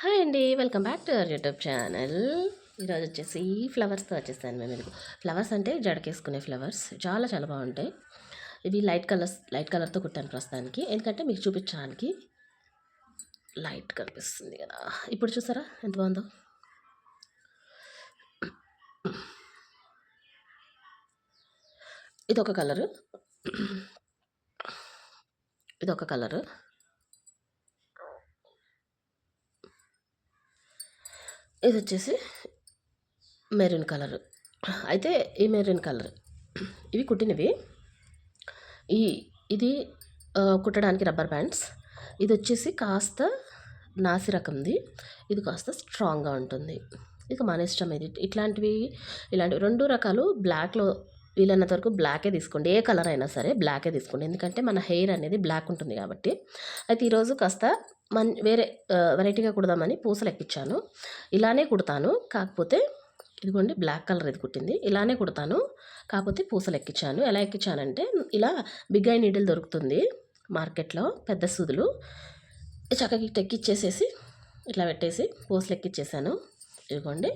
Hi అండి welcome back to our YouTube channel. ఈరోజు వచ్చేసి ఫ్లవర్స్తో వచ్చేసాను మేము మీకు. ఫ్లవర్స్ అంటే జడకేసుకునే ఫ్లవర్స్ చాలా చాలా బాగుంటాయి. ఇవి లైట్ కలర్స్ లైట్ కలర్తో కుట్టాను ప్రస్తుతానికి. ఎందుకంటే మీకు చూపించడానికి లైట్ కనిపిస్తుంది కదా. ఇప్పుడు చూసారా ఎంత బాగుందో? ఇది ఒక కలరు ఇది ఒక కలరు ఇది వచ్చేసి మెరూన్ కలర్. అయితే ఈ మెరూన్ కలర్. ఇవి కుట్టినవి. ఈ ఇది కుట్టడానికి రబ్బర్ బ్యాండ్స్. ఇది వచ్చేసి కాస్త నాసి రకంది. ఇది కాస్త స్ట్రాంగ్గా ఉంటుంది. ఇక మన ఇష్టం ఇది ఇట్లాంటివి ఇలాంటివి రెండు రకాలు బ్లాక్లో వీలైనంత వరకు బ్లాకే తీసుకోండి. ఏ కలర్ అయినా సరే బ్లాకే తీసుకోండి. ఎందుకంటే మన హెయిర్ అనేది బ్లాక్ ఉంటుంది కాబట్టి. అయితే ఈరోజు కాస్త మన్ వేరే వెరైటీగా కుడదామని పూసలు ఎక్కించాను ఇలానే కుడతాను. కాకపోతే ఇదిగోండి బ్లాక్ కలర్ ఇది కుట్టింది. ఇలానే కుడతాను. కాకపోతే పూసలు ఎక్కించాను ఎలా ఎక్కించానంటే ఇలా బిగ్ ఐ నీడిల్ దొరుకుతుంది మార్కెట్లో పెద్ద సూదులు. చక్కగా ఎక్కిచ్చేసేసి ఇట్లా పెట్టేసి పూసలు ఎక్కిచ్చేసాను. ఇదిగోండి.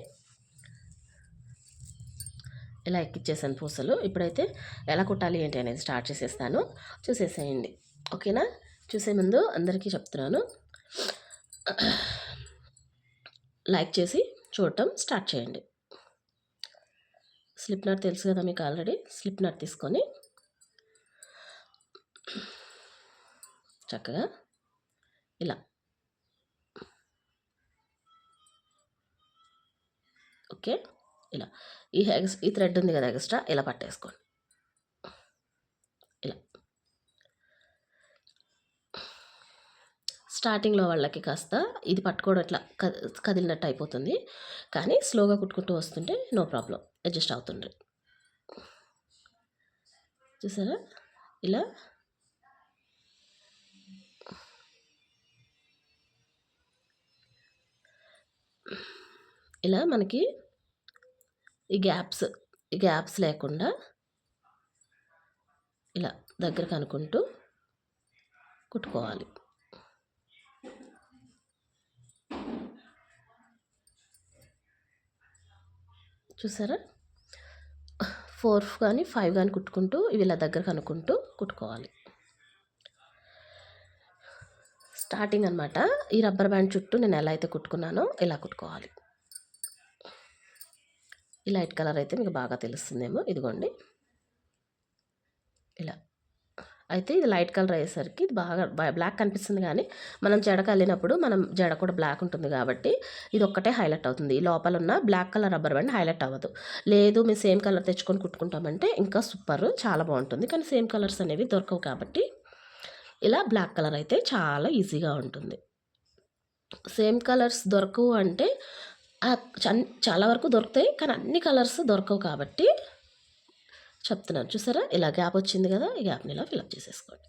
ఇలా ఎక్కిచ్చేసాను పూసలు. ఇప్పుడైతే ఎలా కుట్టాలి ఏంటి అనేది స్టార్ట్ చేసేస్తాను. చూసేసేయండి. ఓకేనా? చూసే ముందు అందరికీ చెప్తున్నాను. లైక్ చేసి చూడటం స్టార్ట్ చేయండి. స్లిప్ నట్ తెలుసు కదా మీకు ఆల్రెడీ. స్లిప్ నట్ తీసుకొని చక్కగా ఇలా. ఓకే? ఇలా. ఈ ఎక్స్ ఈ థ్రెడ్ ఉంది కదా ఎక్స్ట్రా ఇలా పట్టేసుకోండి. ఇలా. స్టార్టింగ్లో వాళ్ళకి కాస్త ఇది పట్టుకోవడం ఇట్లా కదిలినట్టు అయిపోతుంది. కానీ స్లోగా కుట్టుకుంటూ వస్తుంటే నో ప్రాబ్లం అడ్జస్ట్ అవుతుండ్రి. చూసారా? ఇలా. ఇలా మనకి ఈ గ్యాప్స్ ఈ గ్యాప్స్ లేకుండా ఇలా దగ్గరకు అనుకుంటూ కుట్టుకోవాలి. చూసారా? ఫోర్ కానీ ఫైవ్ కానీ కుట్టుకుంటూ ఇవి ఇలా దగ్గరకు అనుకుంటూ కుట్టుకోవాలి. స్టార్టింగ్ అనమాట ఈ రబ్బర్ బ్యాండ్ చుట్టూ నేను ఎలా అయితే కుట్టుకున్నానో ఇలా కుట్టుకోవాలి. ఈ లైట్ కలర్ అయితే మీకు బాగా తెలుస్తుందేమో. ఇదిగోండి. ఇలా. అయితే ఇది లైట్ కలర్ అయ్యేసరికి ఇది బాగా బ్లాక్ కనిపిస్తుంది కానీ మనం జడ కలినప్పుడు మనం జడ కూడా బ్లాక్ ఉంటుంది కాబట్టి ఇది ఒక్కటే హైలైట్ అవుతుంది. ఈ లోపల ఉన్న black colour rubber band highlight అవ్వదు. లేదు మేము సేమ్ కలర్ తెచ్చుకొని కుట్టుకుంటామంటే ఇంకా సూపర్ చాలా బాగుంటుంది. కానీ సేమ్ కలర్స్ అనేవి దొరకవు కాబట్టి ఇలా బ్లాక్ కలర్ అయితే చాలా ఈజీగా ఉంటుంది. సేమ్ కలర్స్ దొరకవు అంటే చాలా వరకు దొరుకుతాయి కానీ అన్ని కలర్స్ దొరకవు కాబట్టి చెప్తున్నాను. చూసారా? ఇలా గ్యాప్ వచ్చింది కదా ఈ గ్యాప్ని ఇలా ఫిలప్ చేసేసుకోండి.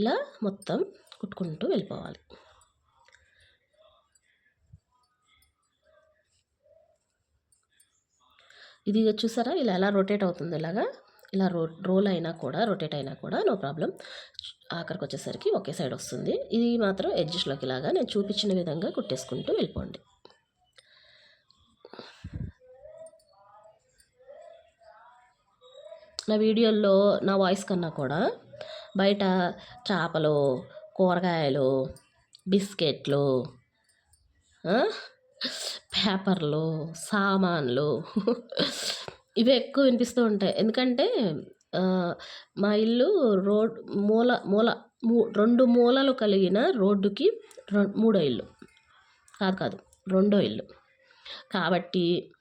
ఇలా మొత్తం కుట్టుకుంటూ వెళ్ళిపోవాలి. ఇది చూసారా? ఇలా ఎలా రొటేట్ అవుతుంది ఇలాగా? ఇలా రో రోల్ అయినా కూడా రొటేట్ అయినా కూడా నో ప్రాబ్లం ఆఖరికి వచ్చేసరికి ఒకే సైడ్ వస్తుంది. ఇది మాత్రం ఎడ్జస్ట్లోకి ఇలాగా నేను చూపించిన విధంగా కుట్టేసుకుంటూ వెళ్ళిపోండి. నా వీడియోల్లో నా వాయిస్ కన్నా కూడా బయట చేపలు కూరగాయలు బిస్కెట్లు పేపర్లు సామాన్లు ఇవి ఎక్కువ వినిపిస్తూ ఉంటాయి. ఎందుకంటే మా ఇల్లు రోడ్ మూల మూల మూ రెండు మూలలు కలిగిన రోడ్డుకి మూడో ఇల్లు. కాదు కాదు రెండో ఇల్లు. కాబట్టి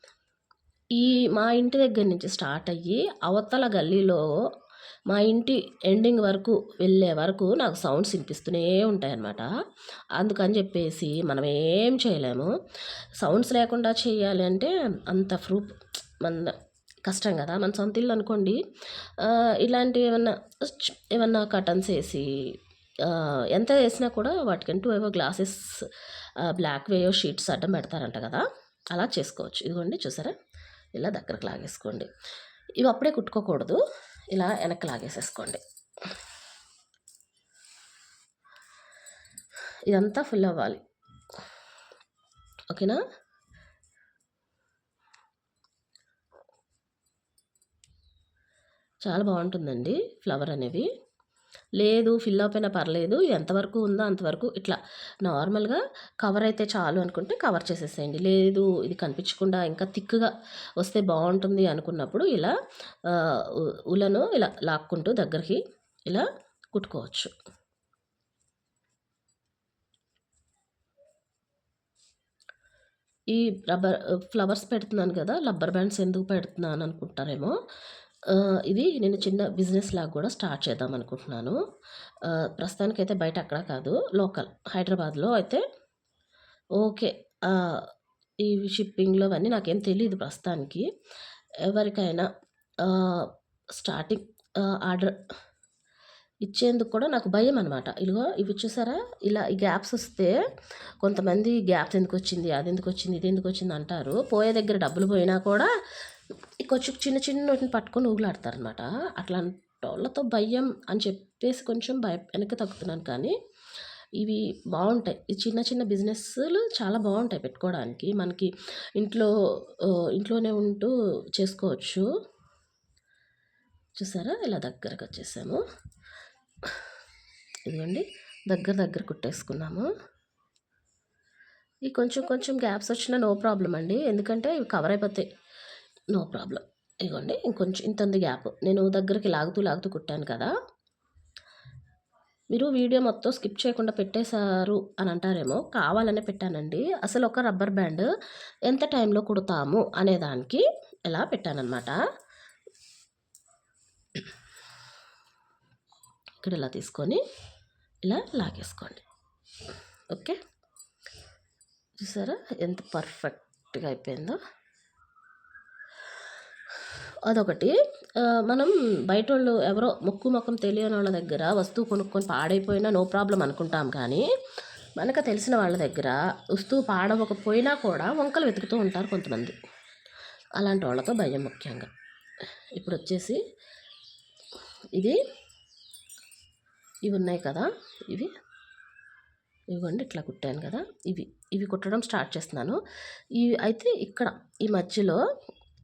ఈ మా ఇంటి దగ్గర నుంచి స్టార్ట్ అయ్యి అవతల గల్లీలో మా ఇంటి ఎండింగ్ వరకు వెళ్ళే వరకు నాకు సౌండ్స్ వినిపిస్తూనే ఉంటాయన్నమాట. అందుకని చెప్పేసి మనం ఏం చేయలేము. సౌండ్స్ లేకుండా చేయాలి అంటే అంత ప్రూఫ్ మన కష్టం కదా మన సొంత ఇల్లు అనుకోండి. ఇలాంటివి ఏమన్నా ఏమన్నా కటన్స్ వేసి ఎంత వేసినా కూడా వాటికంటూ ఏవో గ్లాసెస్ బ్లాక్ వేయో షీట్స్ అడ్డం పెడతారంట కదా అలా చేసుకోవచ్చు. ఇదిగోండి చూసారా? ఇలా దగ్గరకు లాగేసుకోండి. ఇవి అప్పుడే కుట్టుకోకూడదు ఇలా వెనక్కి లాగేసేసుకోండి. ఇదంతా ఫుల్ అవ్వాలి. ఓకేనా? చాలా బాగుంటుందండి ఫ్లవర్ అనేవి. లేదు ఫిల్ అయిపోయినా పర్లేదు ఎంతవరకు ఉందో అంతవరకు ఇట్లా నార్మల్గా కవర్ అయితే చాలు అనుకుంటే కవర్ చేసేసేయండి. లేదు ఇది కనిపించకుండా ఇంకా థిక్గా వస్తే బాగుంటుంది అనుకున్నప్పుడు ఇలా ఉలను ఇలా లాక్కుంటూ దగ్గరికి ఇలా కుట్టుకోవచ్చు. ఈ రబ్బర్ ఫ్లవర్స్ పెడుతున్నాను కదా రబ్బర్ బ్యాండ్స్ ఎందుకు పెడుతున్నాను అనుకుంటారేమో. ఇది నేను చిన్న బిజినెస్ లాగా కూడా స్టార్ట్ చేద్దాం అనుకుంటున్నాను. ప్రస్తుతానికైతే బయట అక్కడ కాదు లోకల్ హైదరాబాద్లో అయితే. ఓకే ఈ షిప్పింగ్లో అవన్నీ నాకేం తెలియదు ప్రస్తుతానికి. ఎవరికైనా స్టార్టింగ్ ఆర్డర్ ఇచ్చేందుకు కూడా నాకు భయం అనమాట ఇదిగో ఇవి చూసారా? ఇలా ఈ గ్యాప్స్ వస్తే కొంతమంది గ్యాప్స్ ఎందుకు వచ్చింది అది ఎందుకు వచ్చింది ఇది ఎందుకు వచ్చింది అంటారు. పోయే దగ్గర డబ్బులు పోయినా కూడా కొంచెం చిన్న చిన్న వాటిని పట్టుకొని ఊగులాడతారనమాట. అట్లాంటి వాళ్ళతో భయం అని చెప్పేసి కొంచెం భయ వెనక్కి తగ్గుతున్నాను కానీ ఇవి బాగుంటాయి. ఈ చిన్న చిన్న బిజినెస్లు చాలా బాగుంటాయి పెట్టుకోవడానికి. మనకి ఇంట్లో ఇంట్లోనే ఉంటూ చేసుకోవచ్చు. చూసారా? ఇలా దగ్గరకు వచ్చేసాము. ఇదిగోండి దగ్గర దగ్గర కుట్టేసుకున్నాము. ఈ కొంచెం కొంచెం గ్యాప్స్ వచ్చినా నో ప్రాబ్లం అండి. ఎందుకంటే ఇవి కవర్ అయిపోతాయి. No problem. ఇదిగోండి ఇంకొంచెం ఇంతంది గ్యాప్ నేను దగ్గరికి లాగుతూ లాగుతూ కుట్టాను కదా. మీరు వీడియో మొత్తం స్కిప్ చేయకుండా పెట్టేశారు అని అంటారేమో. కావాలనే పెట్టానండి. అసలు ఒక రబ్బర్ బ్యాండ్ ఎంత టైంలో కుడతాము అనే దానికి ఇలా పెట్టానన్నమాట. ఇక్కడ ఇలా తీసుకొని ఇలా లాగేసుకోండి. ఓకే. చూసారా? ఎంత పర్ఫెక్ట్గా అయిపోయిందో. అదొకటి. మనం బయట వాళ్ళు ఎవరో ముక్కు ముఖం తెలియని వాళ్ళ దగ్గర వస్తువు కొనుక్కొని పాడైపోయినా నో ప్రాబ్లం అనుకుంటాం కానీ మనకు తెలిసిన వాళ్ళ దగ్గర వస్తువు పాడవకపోయినా కూడా వంకలు వెతుకుతూ ఉంటారు కొంతమంది. అలాంటి వాళ్ళతో భయం ముఖ్యంగా. ఇప్పుడు వచ్చేసి ఇది ఇవి ఉన్నాయి కదా ఇవి. ఇవ్వండి ఇట్లా కుట్టాను కదా ఇవి. ఇవి కుట్టడం స్టార్ట్ చేస్తున్నాను. ఇవి అయితే ఇక్కడ ఈ మధ్యలో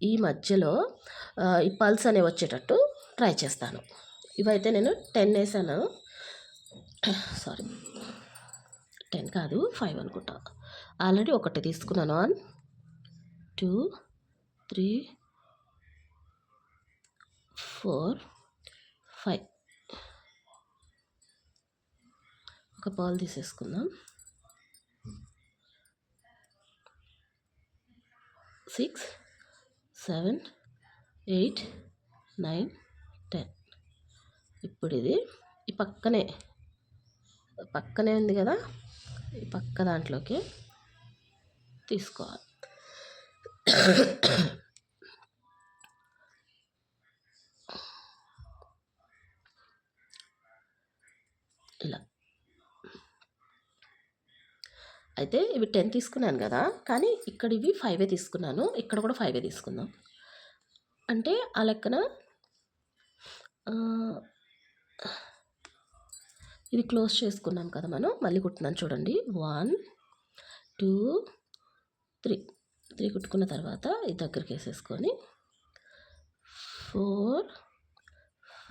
ఈ మధ్యలో ఈ పల్స్ అనేవి వచ్చేటట్టు ట్రై చేస్తాను. ఇవైతే నేను టెన్ వేసాను. సారీ టెన్ కాదు ఫైవ్ అనుకుంటా. ఆల్రెడీ ఒకటి తీసుకున్నాను. One two three four five. ఒక పాలు తీసేసుకుందాం. Six seven eight nine ten. ఇప్పుడు ఇది ఈ పక్కనే. పక్కనే ఉంది కదా? ఈ పక్క దాంట్లోకి తీసుకోవాలి. ఇలా. అయితే ఇవి టెన్ తీసుకున్నాను కదా కానీ ఇక్కడ ఇవి ఫైవే తీసుకున్నాను. ఇక్కడ కూడా ఫైవే తీసుకుందాం. అంటే ఆ లెక్కన ఇది క్లోజ్ చేసుకున్నాం కదా మనం మళ్ళీ కుట్టున్నాను చూడండి. One two three. త్రీ కుట్టుకున్న తర్వాత ఇది దగ్గరికి వేసేసుకొని ఫోర్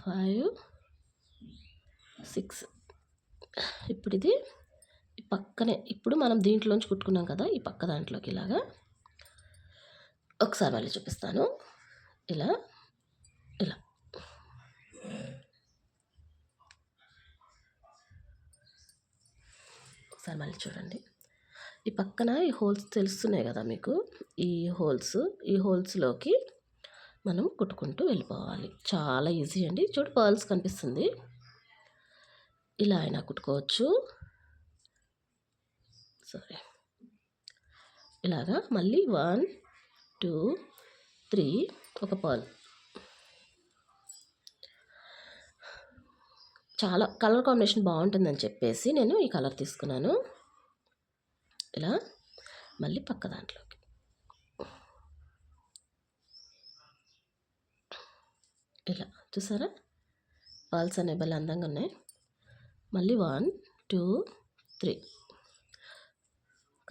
ఫైవ్ సిక్స్. ఇప్పుడు ఇది పక్కనే ఇప్పుడు మనం దీంట్లోంచి కుట్టుకున్నాం కదా ఈ పక్క దాంట్లోకి ఇలాగా. ఒకసారి మళ్ళీ చూపిస్తాను. ఇలా ఇలా. ఒకసారి మళ్ళీ చూడండి. ఈ పక్కన ఈ హోల్స్ తెలుస్తున్నాయి కదా మీకు? ఈ హోల్స్ ఈ హోల్స్లోకి మనం కుట్టుకుంటూ వెళ్ళిపోవాలి. చాలా ఈజీ అండి. చూడు పర్ల్స్ కనిపిస్తుంది. ఇలా అయినా కుట్టుకోవచ్చు. సారీ. ఇలాగా మళ్ళీ వన్ టూ త్రీ ఒక పర్ల్. చాలా కలర్ కాంబినేషన్ బాగుంటుందని చెప్పేసి నేను ఈ కలర్ తీసుకున్నాను. ఇలా మళ్ళీ పక్క దాంట్లోకి. ఇలా చూసారా? పర్ల్స్ అనేవి భలే అందంగా ఉన్నాయి. మళ్ళీ వన్ టూ త్రీ.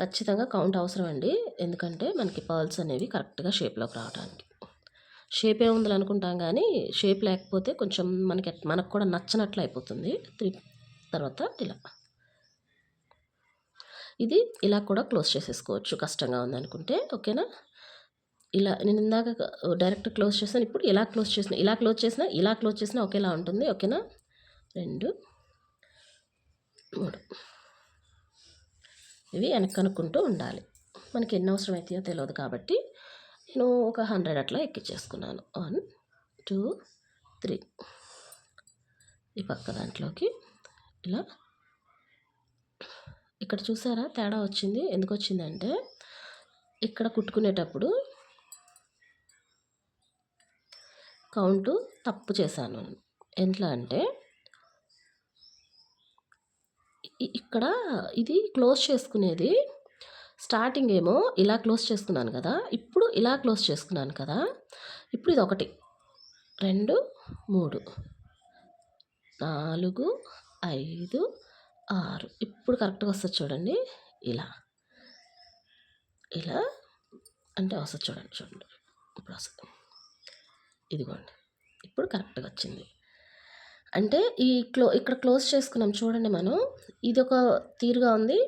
ఖచ్చితంగా కౌంట్ అవసరం అండి ఎందుకంటే మనకి పర్ల్స్ అనేవి కరెక్ట్గా షేప్లోకి రావడానికి. షేప్ ఏముందని అనుకుంటాం కానీ షేప్ లేకపోతే కొంచెం మనకి మనకు కూడా నచ్చనట్లు అయిపోతుంది. తర్వాత ఇలా. ఇది ఇలా కూడా క్లోజ్ చేసేసుకోవచ్చు. కష్టంగా ఉందనుకుంటే ఓకేనా? ఇలా నేను ఇందాక డైరెక్ట్ క్లోజ్ చేసాను ఇప్పుడు ఇలా క్లోజ్ చేసిన ఇలా క్లోజ్ చేసినా ఇలా క్లోజ్ చేసినా ఒకేలా ఉంటుంది. ఓకేనా? రెండు మూడు. ఇవి వెనక్కి ఉండాలి. మనకి ఎన్ని అవసరం అవుతాయో తెలియదు కాబట్టి నేను ఒక హండ్రెడ్ అట్లా ఎక్కించేసుకున్నాను వన్ టూ త్రీ. ఈ పక్క దాంట్లోకి ఇలా. ఇక్కడ చూసారా తేడా వచ్చింది? ఎందుకు వచ్చిందంటే ఇక్కడ కుట్టుకునేటప్పుడు కౌంటు తప్పు చేశాను. ఎట్లా అంటే ఇక్కడ ఇది క్లోజ్ చేసుకునేది. స్టార్టింగ్ ఏమో ఇలా క్లోజ్ చేసుకున్నాను కదా ఇప్పుడు ఇలా క్లోజ్ చేసుకున్నాను కదా ఇప్పుడు ఇది ఒకటి. రెండు మూడు. నాలుగు ఐదు ఆరు. ఇప్పుడు కరెక్ట్గా వస్తుంది చూడండి. ఇలా. ఇలా అంటే వస్తుంది చూడండి చూడండి. ఇప్పుడు వస్తుంది. ఇదిగోండి. ఇప్పుడు కరెక్ట్గా వచ్చింది. అంటే ఈ క్లో ఇక్కడ క్లోజ్ చేసుకున్నాం చూడండి మనం. ఇది ఒక తీరుగా ఉంది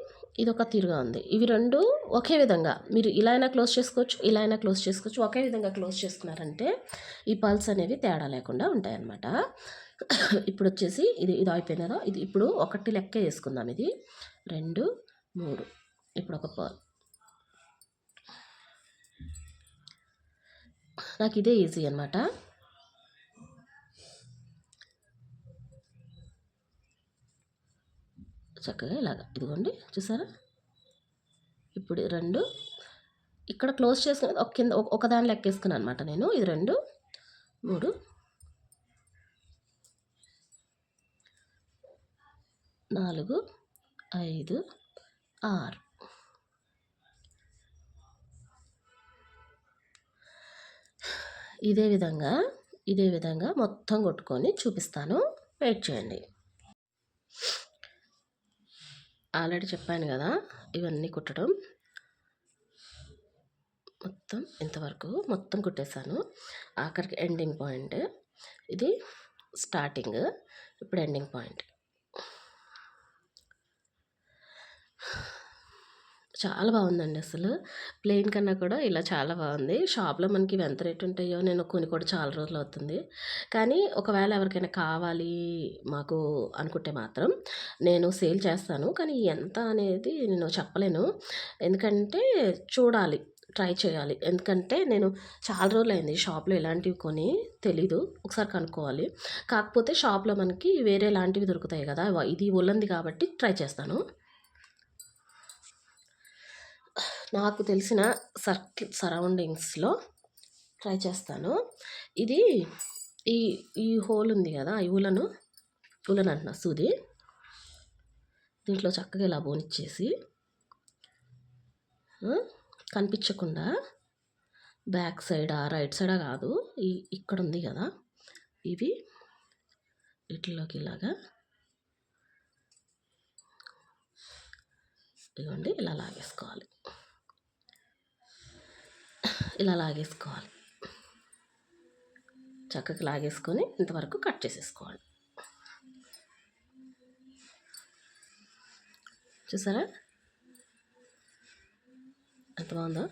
ఇది ఒక తీరుగా ఉంది. ఇవి రెండు ఒకే విధంగా. మీరు ఇలా అయినా క్లోజ్ చేసుకోవచ్చు ఇలా అయినా క్లోజ్ చేసుకోవచ్చు ఒకే విధంగా క్లోజ్ చేసుకున్నారంటే ఈ పల్స్ అనేవి తేడా లేకుండా ఉంటాయన్నమాట. ఇప్పుడు వచ్చేసి ఇది ఇది అయిపోయినారా? ఇది ఇప్పుడు ఒకటి లెక్క వేసుకుందాం ఇది. రెండు మూడు. ఇప్పుడు ఒక పర్ల్ నాకు ఇదే ఈజీ అనమాట చక్కగా ఇలాగ. ఇదిగోండి చూసారా? ఇప్పుడు రెండు ఇక్కడ క్లోజ్ చేసుకుని ఒక కింద ఒకదాని ఒక దాని లెక్కేసుకున్నాను అనమాట నేను. ఇది రెండు మూడు. నాలుగు ఐదు ఆరు. ఇదే విధంగా ఇదే విధంగా మొత్తం కొట్టుకొని చూపిస్తాను. వెయిట్ చేయండి. ఆల్రెడీ చెప్పాను కదా ఇవన్నీ కుట్టడం. మొత్తం ఇంతవరకు మొత్తం కుట్టేశాను. ఆఖరికి ఎండింగ్ పాయింట్ ఇది స్టార్టింగ్ ఇప్పుడు ఎండింగ్ పాయింట్ చాలా బాగుందండి అసలు. ప్లెయిన్ కన్నా కూడా ఇలా చాలా బాగుంది. షాప్లో మనకి ఎంత రేట్ ఉంటాయో నేను కొని కూడా చాలా రోజులు అవుతుంది. కానీ ఒకవేళ ఎవరికైనా కావాలి మాకు అనుకుంటే మాత్రం నేను సేల్ చేస్తాను. కానీ ఎంత అనేది నేను చెప్పలేను. ఎందుకంటే చూడాలి ట్రై చేయాలి. ఎందుకంటే నేను చాలా రోజులు అయింది షాప్లో ఎలాంటివి కొని తెలీదు. ఒకసారి కనుక్కోవాలి. కాకపోతే షాప్లో మనకి వేరే లాంటివి దొరుకుతాయి కదా. ఇది ఉల్లంది కాబట్టి ట్రై చేస్తాను. నాకు తెలిసిన సర్కిల్ సరౌండింగ్స్లో ట్రై చేస్తాను. ఇది ఈ ఈ హోల్ ఉంది కదా ఈ ఊలను ఊలను అంటున్నా సూది. దీంట్లో చక్కగా ఇలా బోనిచ్చేసి కనిపించకుండా బ్యాక్ సైడా రైట్ సైడా కాదు ఈ ఇక్కడ ఉంది కదా ఇవి వీటిలోకి ఇలాగా ఇదిగోండి ఇలా లాగేసుకోవాలి. ఇలా లాగేసుకోవాలి. చక్కగా లాగేసుకొని ఇంతవరకు కట్ చేసేసుకోవాలి. చూసారా? ఎంత బాగుందో?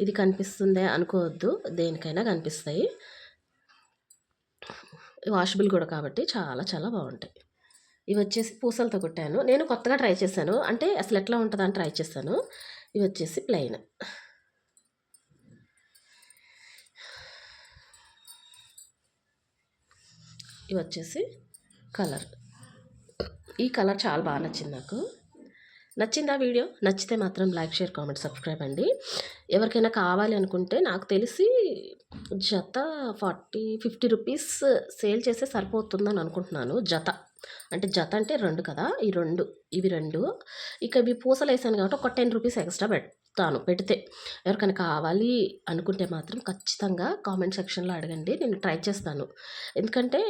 ఇది కనిపిస్తుందే అనుకోవద్దు దేనికైనా కనిపిస్తాయి. వాషబుల్ కూడా కాబట్టి చాలా చాలా బాగుంటాయి. ఇవి వచ్చేసి పూసలతో కుట్టాను. నేను కొత్తగా ట్రై చేశాను. అంటే అసలు ఎట్లా ఉంటుందని ట్రై చేశాను ఇవి వచ్చేసి ప్లెయిన్. ఇవి వచ్చేసి కలర్. ఈ కలర్ చాలా బాగా నచ్చింది నాకు. నచ్చిందా వీడియో? నచ్చితే మాత్రం లైక్ షేర్ కామెంట్ సబ్స్క్రైబ్ అండి. ఎవరికైనా కావాలి అనుకుంటే నాకు తెలిసి జత ఫార్టీ ఫిఫ్టీ రూపీస్ సేల్ చేస్తే సరిపోతుందని అనుకుంటున్నాను. జత. అంటే జత అంటే రెండు కదా? ఈ రెండు ఇవి రెండు. ఇక ఇవి పూసలు వేసాను కాబట్టి ఒక టెన్ రూపీస్ ఎక్స్ట్రా పెడతాను పెడితే. ఎవరికైనా కావాలి అనుకుంటే మాత్రం ఖచ్చితంగా కామెంట్ సెక్షన్లో అడగండి నేను ట్రై చేస్తాను. ఎందుకంటే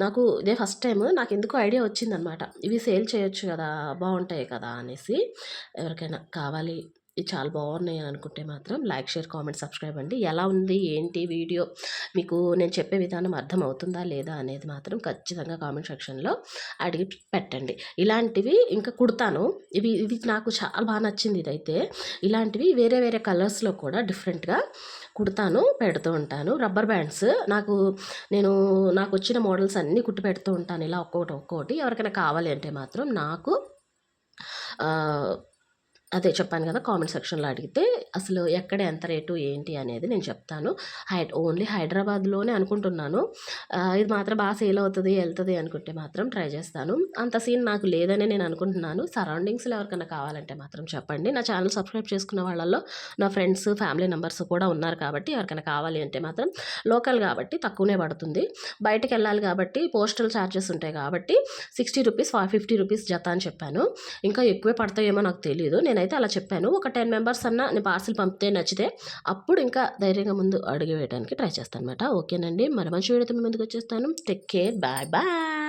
నాకు ఇదే ఫస్ట్ టైం నాకు ఎందుకో ఐడియా వచ్చిందనమాట. ఇవి సేల్ చేయొచ్చు కదా బాగుంటాయి కదా అనేసి. ఎవరికైనా కావాలి ఇవి చాలా బాగున్నాయి అని అనుకుంటే మాత్రం లైక్ షేర్ కామెంట్ సబ్స్క్రైబ్ అండి. ఎలా ఉంది ఏంటి వీడియో? మీకు నేను చెప్పే విధానం అర్థం అవుతుందా లేదా అనేది మాత్రం ఖచ్చితంగా కామెంట్ సెక్షన్లో అడిగి పెట్టండి. ఇలాంటివి ఇంకా కుడతాను. ఇవి ఇది నాకు చాలా బాగా నచ్చింది ఇదైతే. ఇలాంటివి వేరే వేరే కలర్స్లో కూడా డిఫరెంట్గా కుడతాను పెడుతూ ఉంటాను. రబ్బర్ బ్యాండ్స్ నాకు నేను నాకు వచ్చిన మోడల్స్ అన్నీ కుట్టి పెడుతూ ఉంటాను. ఇలా ఒక్కొక్కటి ఒక్కొక్కటి ఎవరికైనా కావాలి అంటే మాత్రం నాకు అదే చెప్పాను కదా కామెంట్ సెక్షన్లో అడిగితే అసలు ఎక్కడ ఎంత రేటు ఏంటి? అనేది నేను చెప్తాను. హై ఓన్లీ హైదరాబాద్లోనే అనుకుంటున్నాను. ఇది మాత్రం బాగా సేల్ అవుతుంది వెళ్తుంది అనుకుంటే మాత్రం ట్రై చేస్తాను. అంత సీన్ నాకు లేదని నేను అనుకుంటున్నాను. సరౌండింగ్స్లో ఎవరికైనా కావాలంటే మాత్రం చెప్పండి. నా ఛానల్ సబ్స్క్రైబ్ చేసుకున్న వాళ్ళల్లో నా ఫ్రెండ్స్ ఫ్యామిలీ మెంబర్స్ కూడా ఉన్నారు కాబట్టి ఎవరికైనా కావాలి అంటే మాత్రం లోకల్ కాబట్టి తక్కువనే పడుతుంది. బయటకు వెళ్ళాలి కాబట్టి పోస్టల్ ఛార్జెస్ ఉంటాయి కాబట్టి సిక్స్టీ రూపీస్ ఫిఫ్టీ రూపీస్ జత అని చెప్పాను. ఇంకా ఎక్కువే పడతాయేమో నాకు తెలియదు నేను అయితే అలా చెప్పాను. ఒక టెన్ మెంబర్స్ అన్న నేను పార్సిల్ పంపితే నచ్చితే అప్పుడు ఇంకా ధైర్యంగా ముందు అడిగి వేయడానికి ట్రై చేస్తాను అనమాట ఓకేనండి. మరి మంచి వీడియోతో మీ ముందుకు వచ్చేస్తాను. Take care. Bye bye.